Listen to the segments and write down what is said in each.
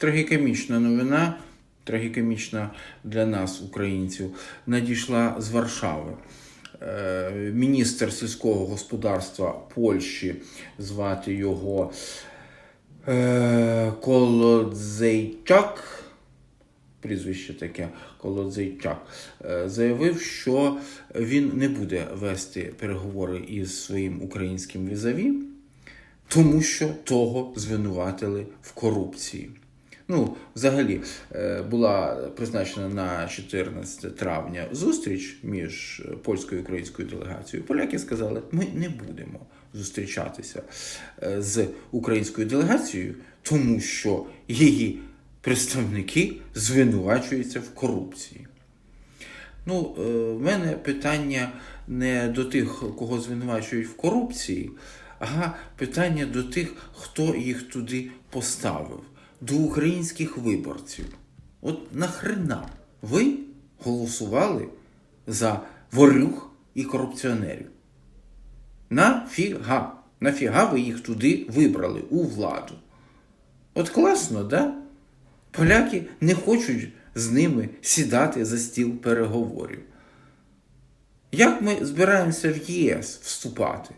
трагікомічна новина, трагікомічна для нас, українців, надійшла з Варшави. Е, Міністр сільського господарства Польщі, звати його е, Колодзейчак, прізвище таке Колодзейчак, е, заявив, що він не буде вести переговори із своїм українським візаві, тому що того звинуватили в корупції. Ну, взагалі, е, була призначена на 14 травня зустріч між польською і українською делегацією. Поляки сказали, ми не будемо зустрічатися е, з українською делегацією, тому що її представники звинувачуються в корупції. Ну, е, в мене питання не до тих, кого звинувачують в корупції, а питання до тих, хто їх туди поставив, до українських виборців. От нахрена ви голосували за ворюг і корупціонерів? Нафіга? Нафіга ви їх туди вибрали у владу? От класно, да? Поляки не хочуть з ними сідати за стіл переговорів. Як ми збираємося в ЄС вступати,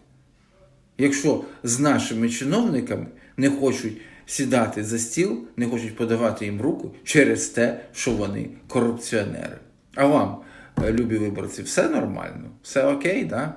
якщо з нашими чиновниками не хочуть сідати за стіл, не хочуть подавати їм руку через те, що вони корупціонери? А вам, е, любі виборці, все нормально? Все окей, да?